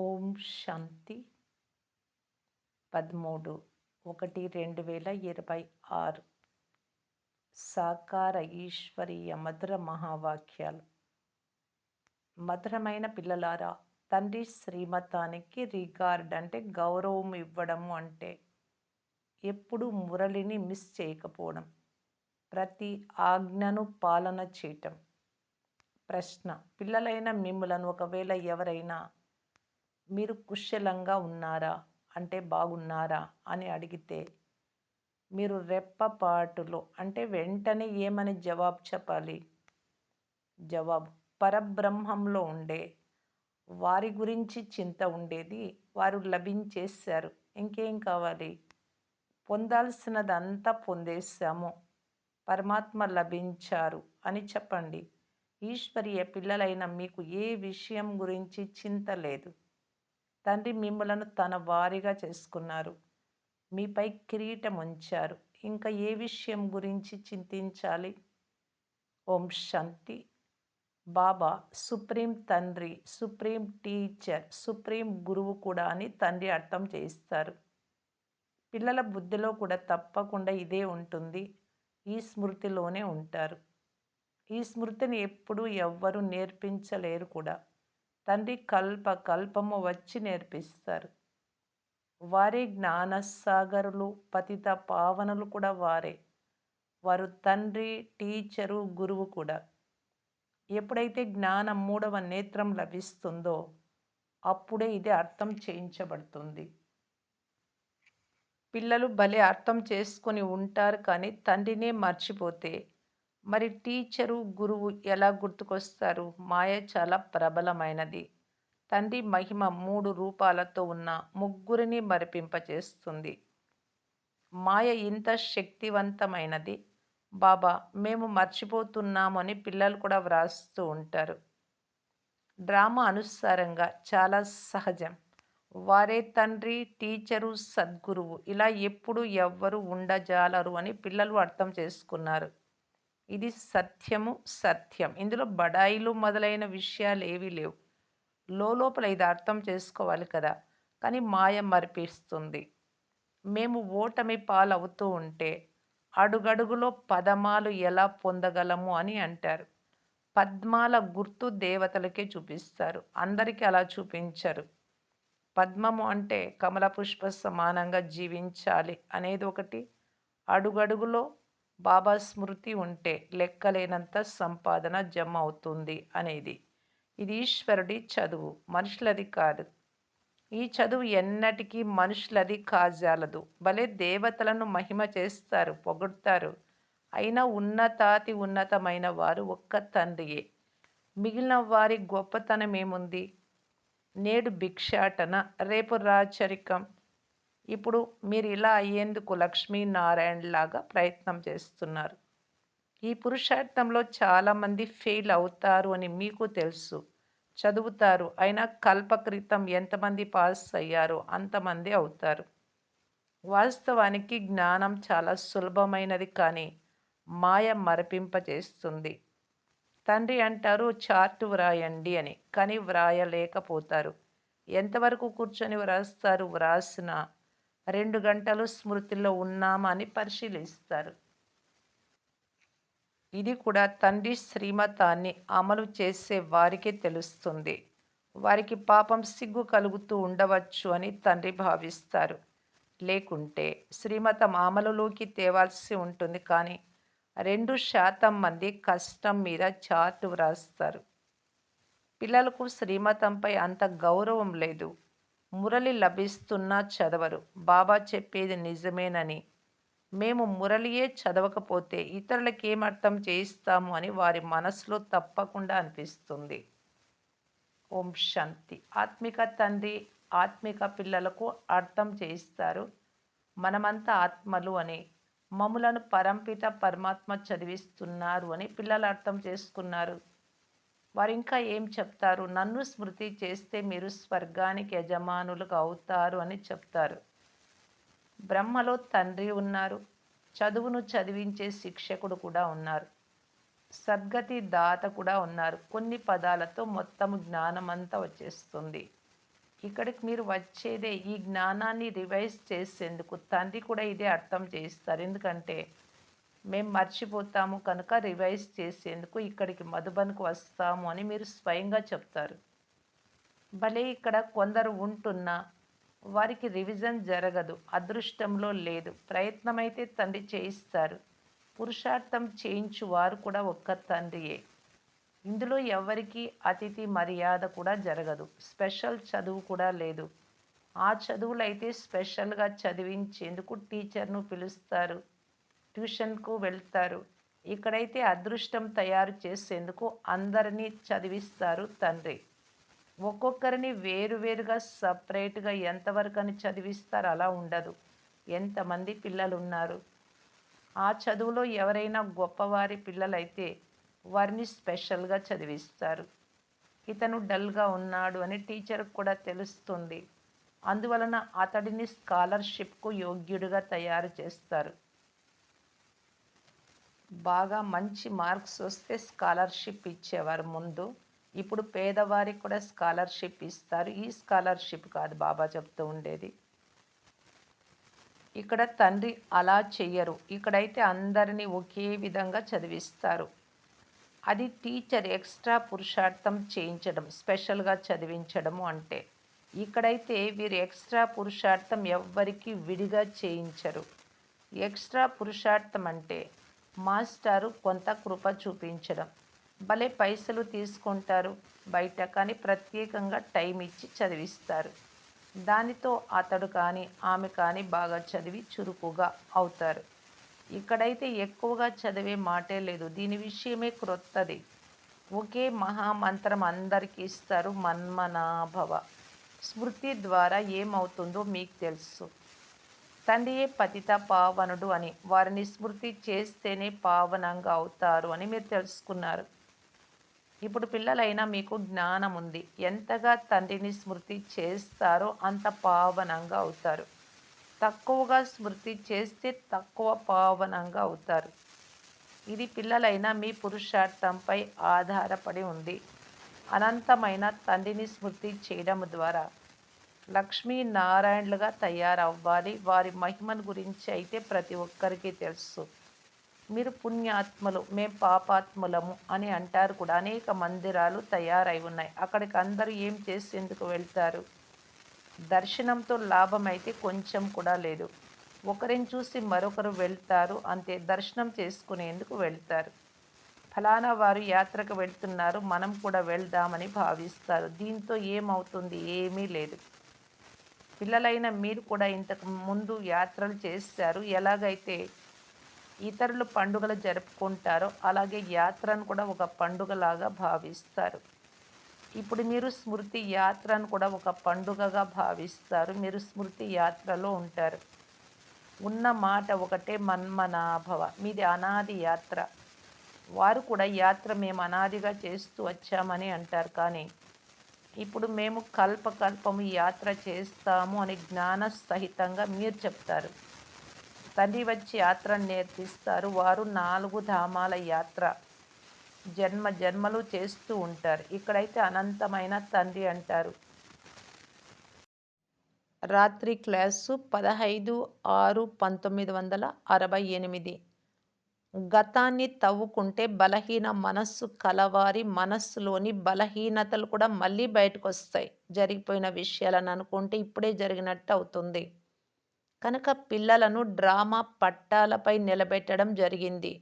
ఓం శాంతి. పదమూడు ఒకటి రెండు వేల ఇరవై ఆరు. సాకార ఈశ్వరీయ మధుర మహావాక్యాలు. మధురమైన పిల్లలారా తండ్రి శ్రీమతానికి రిగార్డ్ అంటే గౌరవం ఇవ్వడము అంటే ఎప్పుడు మురళిని మిస్ చేయకపోవడం. ప్రతి ఆజ్ఞను పాలన చేయటం. ప్రశ్న పిల్లలైన మిమ్మలను ఒకవేళ ఎవరైనా మీరు కుశలంగా ఉన్నారా? అంటే బాగున్నారా? అని అడిగితే మీరు రెప్పపాటులో అంటే వెంటనే ఏమని జవాబు చెప్పాలి? జవాబు పరబ్రహ్మంలో ఉండే వారి గురించి చింత ఉండేది వారు లభించేశారు. ఇంకేం కావాలి? పొందాల్సినదంతా పొందేశాము. పరమాత్మ లభించారు అని చెప్పండి. ఈశ్వరీయ పిల్లలైన మీకు ఏ విషయం గురించి చింత లేదు. తండ్రి మిమ్మలను తన వారిగా చేసుకున్నారు. మీపై కిరీటం ఉంచారు ఇంకా ఏ విషయం గురించి చింతించాలి? ఓం శాంతి. బాబా సుప్రీం తండ్రి సుప్రీం టీచర్ సుప్రీం గురువు కూడా అని తండ్రి అర్థం చేయిస్తారు. పిల్లల బుద్ధిలో కూడా తప్పకుండా ఇదే ఉంటుంది. ఈ స్మృతిలోనే ఉంటారు. ఈ స్మృతిని ఎప్పుడూ ఎవ్వరూ నేర్పించలేరు కూడా. తండ్రి కల్ప కల్పము వచ్చి నేర్పిస్తారు. వారే జ్ఞానసాగరులు పతిత పావనలు కూడా వారే. వారు తండ్రి టీచరు గురువు కూడా. ఎప్పుడైతే జ్ఞానం మూడవ నేత్రం లభిస్తుందో అప్పుడే ఇది అర్థం చేయించబడుతుంది. పిల్లలు భలే అర్థం చేసుకొని ఉంటారు కానీ తండ్రినే మర్చిపోతే మరి టీచరు గురువు ఎలా గుర్తుకొస్తారు? మాయ చాలా ప్రబలమైనది. తండ్రి మహిమ మూడు రూపాలతో ఉన్న ముగ్గురిని మరిపింపచేస్తుంది. మాయ ఇంత శక్తివంతమైనది. బాబా మేము మర్చిపోతున్నామని పిల్లలు కూడా వ్రాస్తూ ఉంటారు. డ్రామా అనుసారంగా చాలా సహజం. వారే తండ్రి టీచరు సద్గురువు ఇలా ఎప్పుడు ఎవ్వరు ఉండజాలరు అని పిల్లలు అర్థం చేసుకున్నారు. ఇది సత్యము సత్యం. ఇందులో బడాయిలు మొదలైన విషయాలు ఏవీ లేవు. లోపల ఇది అర్థం చేసుకోవాలి కదా. కానీ మాయ మరిపిస్తుంది. మేము ఓటమి పాలవుతూ ఉంటే అడుగడుగులో పదమాలు ఎలా పొందగలము అని అంటారు. పద్మాల గుర్తు దేవతలకే చూపిస్తారు. అందరికీ అలా చూపించరు. పద్మము అంటే కమల పుష్ప సమానంగా జీవించాలి అనేది ఒకటి. అడుగడుగులో బాబా స్మృతి ఉంటే లెక్కలేనంత సంపాదన జమ అవుతుంది అనేది. ఇది ఈశ్వరుడి చదువు మనుషులది కాదు. ఈ చదువు ఎన్నటికీ మనుషులది కాజాలదు. భలే దేవతలను మహిమ చేస్తారు పొగుడతారు. అయినా ఉన్నతాతి ఉన్నతమైన వారు ఒక్క తండ్రియే. మిగిలిన వారి గొప్పతనం ఏముంది నేడు భిక్షాటన రేపు రాచరికం. ఇప్పుడు మీరు ఇలా అయ్యేందుకు లక్ష్మీనారాయణ లాగా ప్రయత్నం చేస్తున్నారు. ఈ పురుషార్థంలో చాలామంది ఫెయిల్ అవుతారు అని మీకు తెలుసు. చదువుతారు. అయినా కల్పకృతం ఎంతమంది పాస్ అయ్యారో అంతమంది అవుతారు. వాస్తవానికి జ్ఞానం చాలా సులభమైనది కానీ మాయ మరపింపజేస్తుంది. తండ్రి అంటారు చార్ట్ వ్రాయండి అని. కానీ వ్రాయలేకపోతారు. ఎంతవరకు కూర్చొని వ్రాస్తారు? వ్రాసిన రెండు గంటలు స్మృతిలో ఉన్నామని పరిశీలిస్తారు. ఇది కూడా తండ్రి శ్రీమతాన్ని అమలు చేసే వారికే తెలుస్తుంది. వారికి పాపం సిగ్గు కలుగుతూ ఉండవచ్చు అని తండ్రి భావిస్తారు. లేకుంటే శ్రీమతం అమలులోకి తేవాల్సి ఉంటుంది. కానీ రెండు శాతం మంది కష్టం మీద చాటు వ్రాస్తారు. పిల్లలకు శ్రీమతంపై అంత గౌరవం లేదు. మురళి లభిస్తున్నా చదవరు. బాబా చెప్పేది నిజమేనని. మేము మురళియే చదవకపోతే ఇతరులకి ఏం అర్థం చేయిస్తాము అని వారి మనసులో తప్పకుండా అనిపిస్తుంది. ఓం శాంతి. ఆత్మిక తండ్రి ఆత్మిక పిల్లలకు అర్థం చేయిస్తారు. మనమంతా ఆత్మలు అని మమ్ములను పరంపిత పరమాత్మ చదివిస్తున్నారు అని పిల్లలు అర్థం చేసుకున్నారు. వారు ఇంకా ఏం చెప్తారు? నన్ను స్మృతి చేస్తే మీరు స్వర్గానికి యజమానులుగా అవుతారు అని చెప్తారు. బ్రహ్మలో తండ్రి ఉన్నారు. చదువును చదివించే శిక్షకుడు కూడా ఉన్నారు. సద్గతి దాత కూడా ఉన్నారు. కొన్ని పదాలతో మొత్తం జ్ఞానమంతా వచ్చేస్తుంది. ఇక్కడికి మీరు వచ్చేదే ఈ జ్ఞానాన్ని రివైజ్ చేసేందుకు తండ్రి కూడా ఇదే అర్థం చేయిస్తారు. ఎందుకంటే మేము మర్చిపోతాము కనుక రివైజ్ చేసేందుకు ఇక్కడికి మధుబన్కు వస్తాము అని మీరు స్వయంగా చెప్తారు. భలే ఇక్కడ కొందరు ఉంటున్నా వారికి రివిజన్ జరగదు అదృష్టంలో లేదు. ప్రయత్నమైతే తండ్రి చేయిస్తారు. పురుషార్థం చేయించు వారు కూడా ఒక్క తండ్రియే. ఇందులో ఎవరికి అతిథి మర్యాద కూడా జరగదు. స్పెషల్ చదువు కూడా లేదు. ఆ చదువులు అయితే స్పెషల్గా చదివించేందుకు టీచర్ను పిలుస్తారు. ట్యూషన్కు వెళ్తారు. ఇక్కడైతే అదృష్టం తయారు చేసేందుకు అందరినీ చదివిస్తారు తండ్రి. ఒక్కొక్కరిని వేరువేరుగా సపరేట్గా ఎంతవరకు అని చదివిస్తారు అలా ఉండదు. ఎంతమంది పిల్లలు ఉన్నారు ఆ చదువులో ఎవరైనా గొప్పవారి పిల్లలైతే వారిని స్పెషల్గా చదివిస్తారు. ఇతను డల్గా ఉన్నాడు అని టీచర్కి కూడా తెలుస్తుంది. అందువలన అతడిని స్కాలర్షిప్కు యోగ్యుడిగా తయారు చేస్తారు. బాగా మంచి మార్క్స్ వస్తే స్కాలర్షిప్ ఇచ్చేవారు ముందు. ఇప్పుడు పేదవారికి కూడా స్కాలర్షిప్ ఇస్తారు. ఈ స్కాలర్షిప్ కాదు బాబా చెప్తూ ఉండేది. ఇక్కడ తండ్రి అలా చెయ్యరు. ఇక్కడైతే అందరినీ ఒకే విధంగా చదివిస్తారు. అది టీచర్ ఎక్స్ట్రా పురుషార్థం చేయించడం స్పెషల్గా చదివించడము అంటే. ఇక్కడైతే వీరు ఎక్స్ట్రా పురుషార్థం ఎవ్వరికి విడిగా చేయించరు. ఎక్స్ట్రా పురుషార్థం అంటే మాస్టారు కొంత కృప చూపించడం. భలే పైసలు తీసుకుంటారు. బయట కానీ ప్రత్యేకంగా టైం ఇచ్చి చదివిస్తారు. దానితో అతడు కానీ ఆమె కానీ బాగా చదివి చురుకుగా అవుతారు. ఇక్కడైతే ఎక్కువగా చదివే మాటే లేదు. దీని విషయమే క్రొత్తది. ఒకే మహామంత్రం అందరికీ ఇస్తారు. మన్మనాభవ. స్మృతి ద్వారా ఏమవుతుందో మీకు తెలుసు. తండ్రియే పతిత పావనుడు అని వారిని స్మృతి చేస్తేనే పావనంగా అవుతారు అని మీరు తెలుసుకున్నారు. ఇప్పుడు పిల్లలైనా మీకు జ్ఞానం ఉంది. ఎంతగా తండ్రిని స్మృతి చేస్తారో అంత పావనంగా అవుతారు. తక్కువగా స్మృతి చేస్తే తక్కువ పావనంగా అవుతారు. ఇది పిల్లలైనా మీ పురుషార్థంపై ఆధారపడి ఉంది. అనంతమైన తండ్రిని స్మృతి చేయడం ద్వారా లక్ష్మీ నారాయణులుగా తయారవ్వాలి. వారి మహిమను గురించి అయితే ప్రతి ఒక్కరికి తెలుసు. మీరు పుణ్యాత్మలు మేం పాపాత్ములము అని అంటారు కూడా. అనేక మందిరాలు తయారై ఉన్నాయి. అక్కడికి అందరూ ఏం చేసేందుకు వెళ్తారు? దర్శనంతో లాభం అయితే కొంచెం కూడా లేదు. ఒకరిని చూసి మరొకరు వెళ్తారు అంతే దర్శనం చేసుకునేందుకు వెళ్తారు? ఫలానా వారు యాత్రకు వెళ్తున్నారు మనం కూడా వెళ్దామని భావిస్తారు. దీంతో ఏమవుతుంది? ఏమీ లేదు. పిల్లలైన మీరు కూడా ఇంతకు ముందు యాత్రలు చేశారు. ఎలాగైతే ఇతరులు పండుగలు జరుపుకుంటారో అలాగే యాత్రను కూడా ఒక పండుగలాగా భావిస్తారు. ఇప్పుడు మీరు స్మృతి యాత్రను కూడా ఒక పండుగగా భావిస్తారు. మీరు స్మృతి యాత్రలో ఉంటారు. ఉన్న మాట ఒకటే మన్మనాభవ మీది అనాది యాత్ర. వారు కూడా యాత్ర మేము అనాదిగా చేస్తూ వచ్చామని అంటారు. కానీ ఇప్పుడు మేము కల్పకల్పము యాత్ర చేస్తాము అని జ్ఞాన సహితంగా మీరు చెప్తారు. తండ్రి వచ్చి యాత్ర నేర్పిస్తారు. వారు నాలుగు ధామాల యాత్ర జన్మ జన్మలు చేస్తూ ఉంటారు. ఇక్కడైతే అనంతమైన తండ్రి అంటారు. రాత్రి క్లాసు పదహైదు ఆరు పంతొమ్మిది వందల అరవై ఎనిమిది. గతాన్ని తవ్వుకుంటే బలహీన మనస్సు కలవారి మనస్సులోని బలహీనతలు కూడా మళ్ళీ బయటకు వస్తాయి జరిగిపోయిన విషయాలను అనుకుంటే ఇప్పుడే జరిగినట్టు అవుతుంది. కనుక పిల్లలను డ్రామా పట్టాలపై నిలబెట్టడం జరిగింది.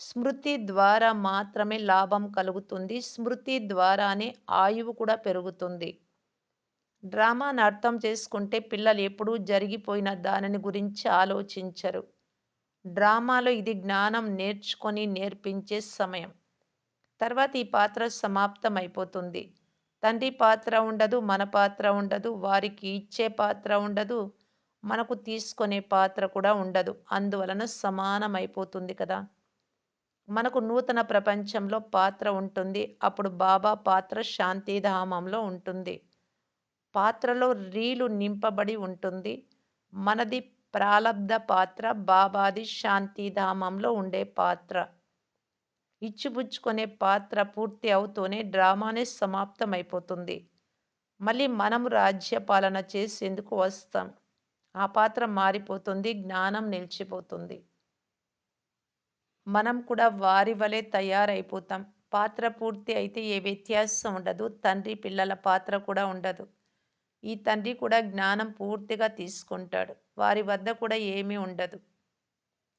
స్మృతి ద్వారా మాత్రమే లాభం కలుగుతుంది. స్మృతి ద్వారానే ఆయువు కూడా పెరుగుతుంది. డ్రామాను అర్థం చేసుకుంటే పిల్లలు ఎప్పుడూ జరిగిపోయిన దానిని గురించి ఆలోచించరు. డ్రామాలో ఇది జ్ఞానం నేర్చుకొని నేర్పించే సమయం. తర్వాత ఈ పాత్ర సమాప్తం అయిపోతుంది తండ్రి పాత్ర ఉండదు మన పాత్ర ఉండదు వారికి ఇచ్చే పాత్ర ఉండదు మనకు తీసుకునే పాత్ర కూడా ఉండదు. అందువలన సమానం అయిపోతుంది కదా. మనకు నూతన ప్రపంచంలో పాత్ర ఉంటుంది. అప్పుడు బాబా పాత్ర శాంతిధామంలో ఉంటుంది. పాత్రలో రీలు నింపబడి ఉంటుంది. మనది ప్రాలబ్ధ పాత్ర బాబాది శాంతిధామంలో ఉండే పాత్ర. ఇచ్చిపుచ్చుకునే పాత్ర పూర్తి అవుతూనే డ్రామానే సమాప్తం అయిపోతుంది మళ్ళీ మనం రాజ్యపాలన చేసేందుకు వస్తాం. ఆ పాత్ర మారిపోతుంది జ్ఞానం నిలిచిపోతుంది. మనం కూడా వారి వలె తయారైపోతాం. పాత్ర పూర్తి అయితే ఏ వ్యత్యాసం ఉండదు. తండ్రి పిల్లల పాత్ర కూడా ఉండదు. ఈ తండ్రి కూడా జ్ఞానం పూర్తిగా తీసుకుంటాడు. వారి వద్ద కూడా ఏమీ ఉండదు.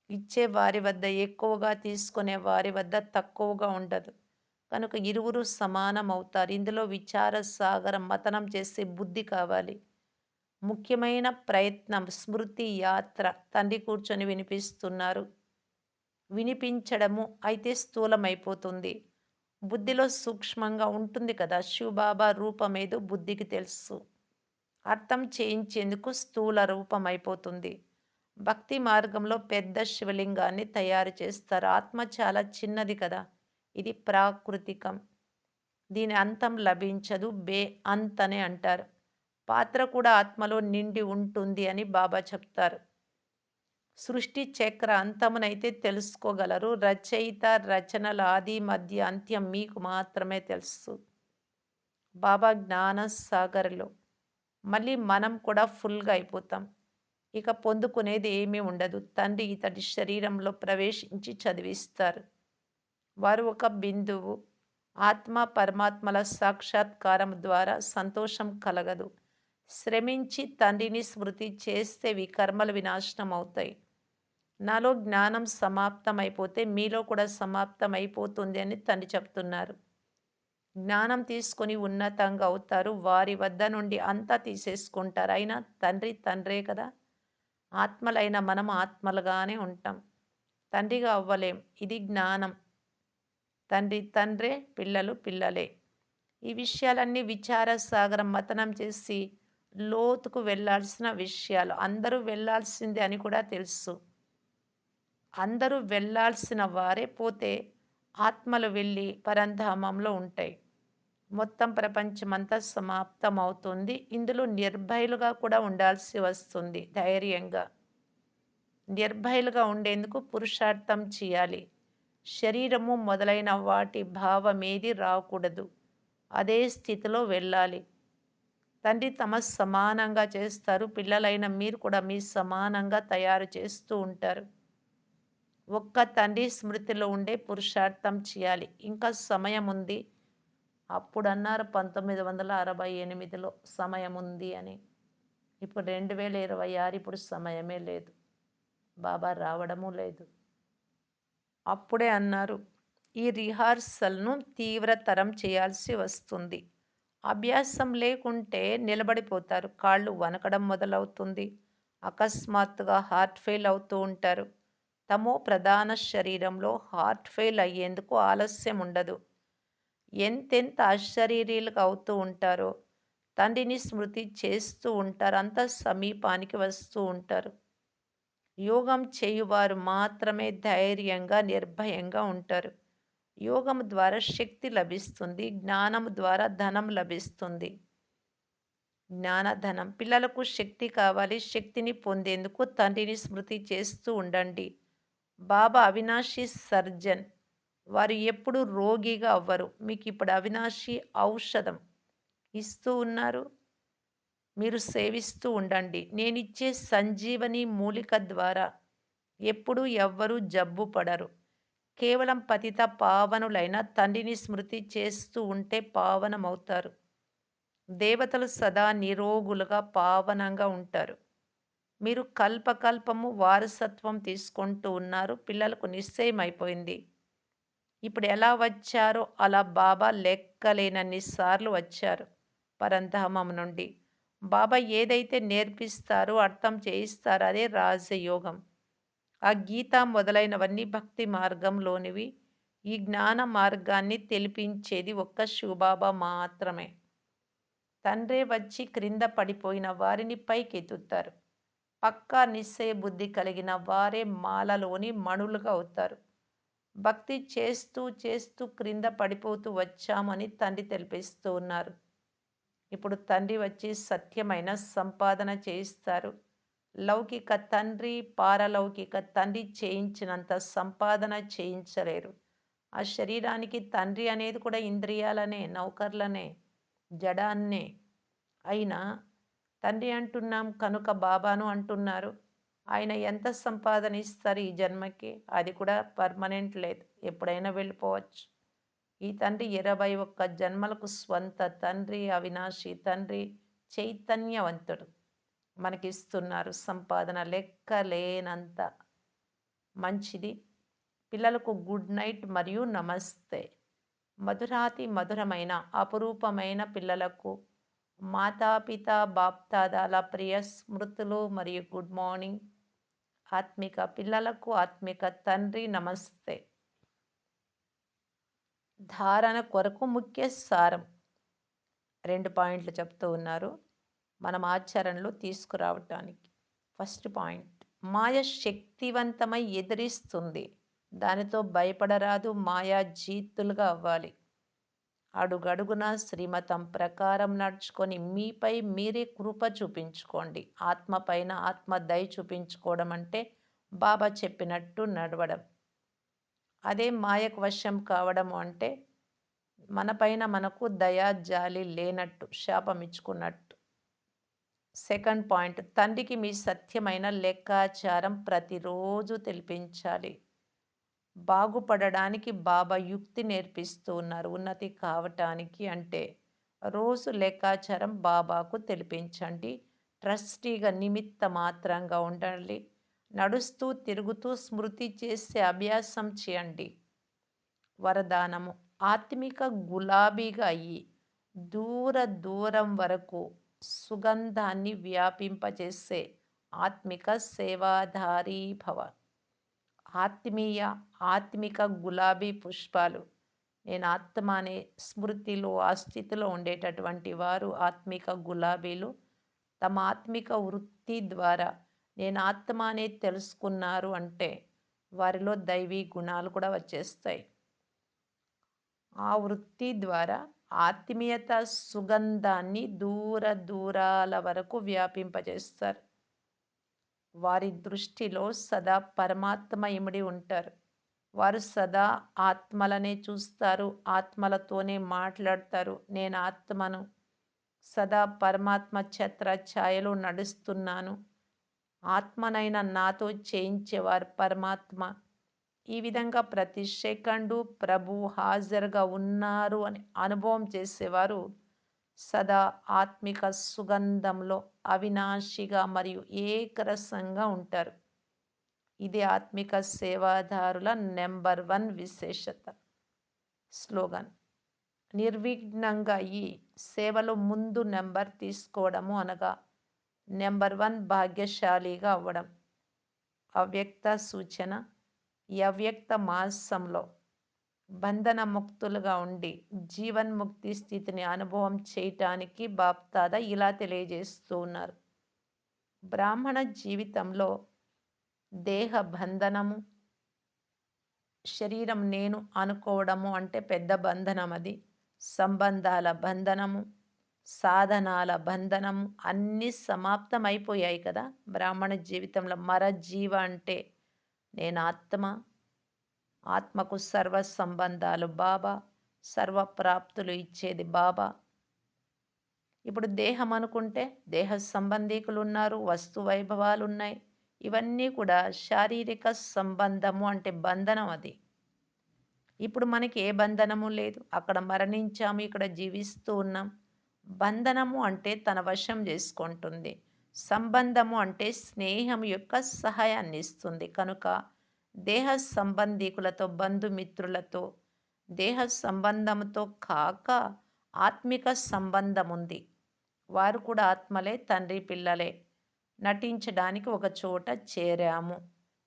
ఇచ్చే వారి వద్ద ఎక్కువగా తీసుకునే వారి వద్ద తక్కువగా ఉండదు. కనుక ఇరువురు సమానం అవుతారు ఇందులో విచార సాగరం మతనం చేసే బుద్ధి కావాలి. ముఖ్యమైన ప్రయత్నం స్మృతి యాత్ర. తండ్రి కూర్చొని వినిపిస్తున్నారు. వినిపించడము అయితే స్థూలమైపోతుంది. బుద్ధిలో సూక్ష్మంగా ఉంటుంది కదా. శివబాబా రూపమేదో బుద్ధికి తెలుసు. అర్థం చేయించేందుకు స్థూల రూపం అయిపోతుంది భక్తి మార్గంలో పెద్ద శివలింగాన్ని తయారు చేస్తారు. ఆత్మ చాలా చిన్నది కదా. ఇది ప్రాకృతికం. దీని అంతం లభించదు. బే అంతనే అంటారు. పాత్ర కూడా ఆత్మలో నిండి ఉంటుంది అని బాబా చెప్తారు. సృష్టి చక్ర అంతమునైతే తెలుసుకోగలరు. రచయిత రచనల ఆది మధ్య అంత్యం మీకు మాత్రమే తెలుసు. బాబా జ్ఞాన సాగర్లో మళ్ళీ మనం కూడా ఫుల్గా అయిపోతాం. ఇక పొందుకునేది ఏమీ ఉండదు. తండ్రి ఇతడి శరీరంలో ప్రవేశించి చదివిస్తారు. వారు ఒక బిందువు. ఆత్మ పరమాత్మల సాక్షాత్కారం ద్వారా సంతోషం కలగదు. శ్రమించి తండ్రిని స్మృతి చేస్తే వికర్మలు వినాశనం అవుతాయి. నాలో జ్ఞానం సమాప్తమైపోతే మీలో కూడా సమాప్తం అయిపోతుంది అని తండ్రి చెప్తున్నారు. జ్ఞానం తీసుకొని ఉన్నతంగా అవుతారు. వారి వద్ద నుండి అంతా తీసేసుకుంటారు. అయినా తండ్రి తండ్రే కదా. ఆత్మలైన మనం ఆత్మలుగానే ఉంటాం. తండ్రిగా అవ్వలేం. ఇది జ్ఞానం. తండ్రి తండ్రే పిల్లలు పిల్లలే. ఈ విషయాలన్నీ విచార సాగరం మతనం చేసి లోతుకు వెళ్ళాల్సిన విషయాలు. అందరూ వెళ్ళాల్సిందే అని కూడా తెలుసు. అందరూ వెళ్ళాల్సిన వారే పోతే ఆత్మలు వెళ్ళి పరంధామంలో ఉంటాయి. మొత్తం ప్రపంచమంతా సమాప్తం అవుతుంది ఇందులో నిర్భయులుగా కూడా ఉండాల్సి వస్తుంది ధైర్యంగా. నిర్భయులుగా ఉండేందుకు పురుషార్థం చేయాలి. శరీరము మొదలైన వాటి భావమేది రాకూడదు. అదే స్థితిలో వెళ్ళాలి. తండ్రి తమ సమానంగా చేస్తారు. పిల్లలైన మీరు కూడా మీ సమానంగా తయారు చేస్తూ ఉంటారు. ఒక్క తండ్రి స్మృతిలో ఉండే పురుషార్థం చేయాలి. ఇంకా సమయం ఉంది. అప్పుడు అన్నారు పంతొమ్మిది వందల అరవై ఎనిమిదిలో సమయం ఉంది అని. ఇప్పుడు రెండు వేల ఇరవై ఆరు ఇప్పుడు సమయమే లేదు. బాబా రావడము లేదు. అప్పుడే అన్నారు ఈ రిహార్సల్ను తీవ్రతరం చేయాల్సి వస్తుంది. అభ్యాసం లేకుంటే నిలబడిపోతారు. కాళ్ళు వనకడం మొదలవుతుంది. అకస్మాత్తుగా హార్ట్ ఫెయిల్ అవుతూ ఉంటారు. తమో ప్రధాన శరీరంలో హార్ట్ ఫెయిల్ అయ్యేందుకు ఆలస్యం ఉండదు ఎంతెంత అశరీరీలుగా అవుతూ ఉంటారో. తండ్రిని స్మృతి చేస్తూ ఉంటారు. అంత సమీపానికి వస్తూ ఉంటారు. యోగం చేయువారు మాత్రమే ధైర్యంగా నిర్భయంగా ఉంటారు. యోగం ద్వారా శక్తి లభిస్తుంది. జ్ఞానం ద్వారా ధనం లభిస్తుంది. జ్ఞానధనం. పిల్లలకు శక్తి కావాలి. శక్తిని పొందేందుకు తండ్రిని స్మృతి చేస్తూ ఉండండి. బాబా అవినాశి సర్జన్ వారు ఎప్పుడు రోగిగా అవ్వరు. మీకు ఇప్పుడు అవినాశి ఔషధం ఇస్తూ ఉన్నారు. మీరు సేవిస్తూ ఉండండి. నేను ఇచ్చే సంజీవని మూలిక ద్వారా ఎప్పుడు ఎవ్వరూ జబ్బు పడరు. కేవలం పతిత పావనులైన తండ్రిని స్మృతి చేస్తూ ఉంటే పావనమవుతారు. దేవతలు సదా నిరోగులుగా పావనంగా ఉంటారు. మీరు కల్పకల్పము వారసత్వం తీసుకుంటూ ఉన్నారు. పిల్లలకు నిశ్చయం అయిపోయింది ఇప్పుడు ఎలా వచ్చారో అలా బాబా లెక్కలేనన్ని సార్లు వచ్చారు పరంధామం నుండి. బాబా ఏదైతే నేర్పిస్తారో అర్థం చేయిస్తారో అదే రాజయోగం. ఆ గీత మొదలైనవన్నీ భక్తి మార్గంలోనివి. ఈ జ్ఞాన మార్గాన్ని తెలిపించేది ఒక్క శివబాబా మాత్రమే. తండ్రే వచ్చి క్రింద పడిపోయిన వారిని పైకెత్తుతారు. పక్కా నిశ్చయ బుద్ధి కలిగిన వారే మాలలోని మణులుగా అవుతారు. భక్తి చేస్తూ చేస్తూ క్రింద పడిపోతూ వచ్చామని తండ్రి తెలిపిస్తూ ఉన్నారు. ఇప్పుడు తండ్రి వచ్చి సత్యమైన సంపాదన చేయిస్తారు. లౌకిక తండ్రి పారలౌకిక తండ్రి చేయించినంత సంపాదన చేయించలేరు. ఆ శరీరానికి తండ్రి అనేది కూడా ఇంద్రియాలనే నౌకర్లనే జడాన్నే. అయినా తండ్రి అంటున్నాం కనుక బాబాను అంటున్నారు. ఆయన ఎంత సంపాదన ఇస్తారు ఈ జన్మకి? అది కూడా పర్మనెంట్ లేదు. ఎప్పుడైనా వెళ్ళిపోవచ్చు. ఈ తండ్రి ఇరవై ఒక్క జన్మలకు స్వంత తండ్రి అవినాశి తండ్రి చైతన్యవంతుడు. మనకిస్తున్నారు సంపాదన లెక్క లేనంత మంచిది. పిల్లలకు గుడ్ నైట్ మరియు నమస్తే. మధురాతి మధురమైన అపురూపమైన పిల్లలకు మాతాపిత బాప్తాదాల ప్రియ స్మృతులు మరియు గుడ్ మార్నింగ్ ఆత్మిక పిల్లలకు ఆత్మిక తండ్రి నమస్తే. ధారణ కొరకు ముఖ్య సారం. రెండు పాయింట్లు చెప్తూ ఉన్నారు. మనం ఆచరణలో తీసుకురావటానికి. ఫస్ట్ పాయింట్ మాయ శక్తివంతమై ఎదిరిస్తుంది. దానితో భయపడరాదు మాయా జీతులుగా అవ్వాలి. అడుగడుగున శ్రీమతం ప్రకారం నడుచుకొని మీపై మీరే కృప చూపించుకోండి. ఆత్మ పైన ఆత్మ దయ చూపించుకోవడం అంటే బాబా చెప్పినట్టు నడవడం. అదే మాయకు వశం కావడం అంటే మనపైన మనకు దయా జాలి లేనట్టు శాపం ఇచ్చుకున్నట్టు. సెకండ్ పాయింట్ తండ్రికి మీ సత్యమైన లెక్కాచారం ప్రతిరోజు తెలిపించాలి. బాగుపడడానికి బాబా యుక్తి నేర్పిస్తూ ఉన్నారు. ఉన్నతి కావటానికి అంటే రోజు లెక్కాచారం బాబాకు తెలిపించండి. ట్రస్టీగా నిమిత్త మాత్రంగా ఉండండి. నడుస్తూ తిరుగుతూ స్మృతి చేసే అభ్యాసం చేయండి. వరదానము. ఆత్మిక గులాబీగా అయ్యి దూర దూరం వరకు సుగంధాన్ని వ్యాపింపజేసే ఆత్మిక సేవాధారీభవ ఆత్మీయ ఆత్మిక గులాబీ పుష్పాలు. నేను ఆత్మ అనే స్మృతిలో ఆ స్థితిలో ఉండేటటువంటి వారు ఆత్మిక గులాబీలు. తమ ఆత్మిక వృత్తి ద్వారా నేను ఆత్మ అనే తెలుసుకున్నారు అంటే వారిలో దైవీ గుణాలు కూడా వచ్చేస్తాయి. ఆ వృత్తి ద్వారా ఆత్మీయత సుగంధాన్ని దూర దూరాల వరకు వ్యాపింపజేస్తారు. వారి దృష్టిలో సదా పరమాత్మ ఇమిడి ఉంటారు. వారు సదా ఆత్మలనే చూస్తారు ఆత్మలతోనే మాట్లాడతారు. నేను ఆత్మను సదా పరమాత్మ ఛత్ర ఛాయలో నడుస్తున్నాను. ఆత్మనైనా నాతో చేయించేవారు పరమాత్మ. ఈ విధంగా ప్రతి సెకండు ప్రభు హాజరుగా ఉన్నారు అని అనుభవం చేసేవారు సదా ఆత్మిక సుగంధంలో అవినాశిగా మరియు ఏకరసంగా ఉంటారు. ఇది ఆత్మిక సేవాదారుల నెంబర్ వన్ విశేషత. స్లోగన్. నిర్విఘ్నంగా ఈ సేవలో ముందు నెంబర్ తీసుకోవడము అనగా నెంబర్ వన్ భాగ్యశాలిగా అవ్వడం. అవ్యక్త సూచన. ఈ అవ్యక్త మాసంలో బంధన ముక్తులుగా ఉండి జీవన్ముక్తి స్థితిని అనుభవం చేయటానికి బాప్తాద ఇలా తెలియజేస్తూ ఉన్నారు. బ్రాహ్మణ జీవితంలో దేహ బంధనము శరీరం నేను అనుకోవడము అంటే పెద్ద బంధనం అది. సంబంధాల బంధనము సాధనాల బంధనము అన్నీ సమాప్తం అయిపోయాయి కదా. బ్రాహ్మణ జీవితంలో మర జీవ అంటే నేను ఆత్మ ఆత్మకు సర్వ సంబంధాలు బాబా సర్వప్రాప్తులు ఇచ్చేది బాబా. ఇప్పుడు దేహం అనుకుంటే దేహ సంబంధీకులు ఉన్నారు వస్తు వైభవాలు ఉన్నాయి. ఇవన్నీ కూడా శారీరక సంబంధము అంటే బంధనం అది. ఇప్పుడు మనకి ఏ బంధనము లేదు. అక్కడ మరణించాము ఇక్కడ జీవిస్తూ ఉన్నాం. బంధనము అంటే తన వశం చేసుకుంటుంది. సంబంధము అంటే స్నేహం యొక్క సహాయాన్ని ఇస్తుంది. కనుక దేహ సంబంధీకులతో బంధుమిత్రులతో దేహ సంబంధంతో కాక ఆత్మిక సంబంధం ఉంది వారు కూడా ఆత్మలే తండ్రి పిల్లలే. నటించడానికి ఒక చోట చేరాము.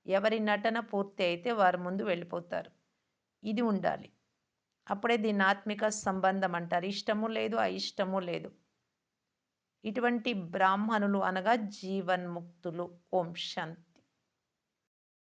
ఎవరి నటన పూర్తి అయితే వారి ముందు వెళ్ళిపోతారు. ఇది ఉండాలి. అప్పుడే దీన్ని ఆత్మిక సంబంధం అంటారు. ఇష్టము లేదు అయిష్టము లేదు. ఇటువంటి బ్రాహ్మణులు అనగా జీవన్ముక్తులు. ఓం శాంతి.